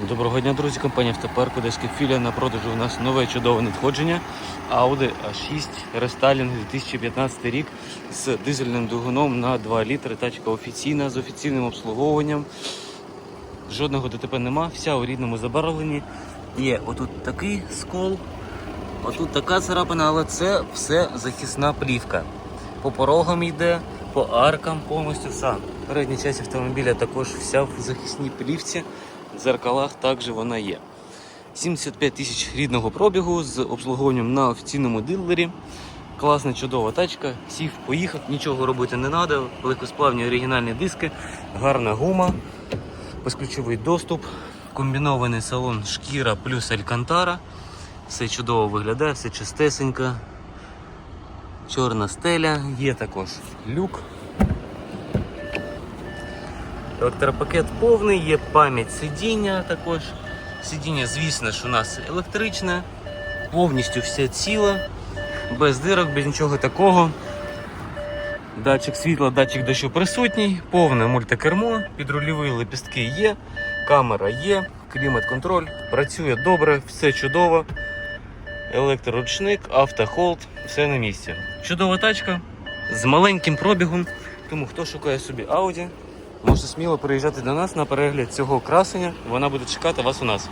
Доброго дня, друзі. Компанія Автопарк Одеська філія на продажу у нас нове чудове надходження. Audi A6 рестайлінг 2015 рік з дизельним двигуном на 2 літри. Тачка офіційна з офіційним обслуговуванням. Жодного ДТП нема, вся у рідному забарвленні. Є отут такий скол, отут така царапина, але це все захисна плівка. По порогам йде, по аркам повністю все. Передня часть автомобіля також вся в захисній плівці. В дзеркалах також вона є. 75 тисяч рідного пробігу з обслуговуванням на офіційному дилері. Класна, чудова тачка. Сів, поїхав, нічого робити не треба. Легкосплавні оригінальні диски, гарна гума, безключовий доступ, комбінований салон шкіра плюс алькантара. Все чудово виглядає, все чистесенько. Чорна стеля, є також люк. Електропакет повний, є пам'ять сидіння також. Сидіння, звісно ж, у нас електричне, повністю все ціле, без дирок, без нічого такого. Датчик світла, датчик дощу присутній, повне мультикермо, підрульові лепістки є, камера є, клімат-контроль, працює добре, все чудово. Електроручник, автохолд, все на місці. Чудова тачка з маленьким пробігом. Тому хто шукає собі Audi, можете сміло приїжджати до нас на перегляд цього красення. Вона буде чекати вас у нас.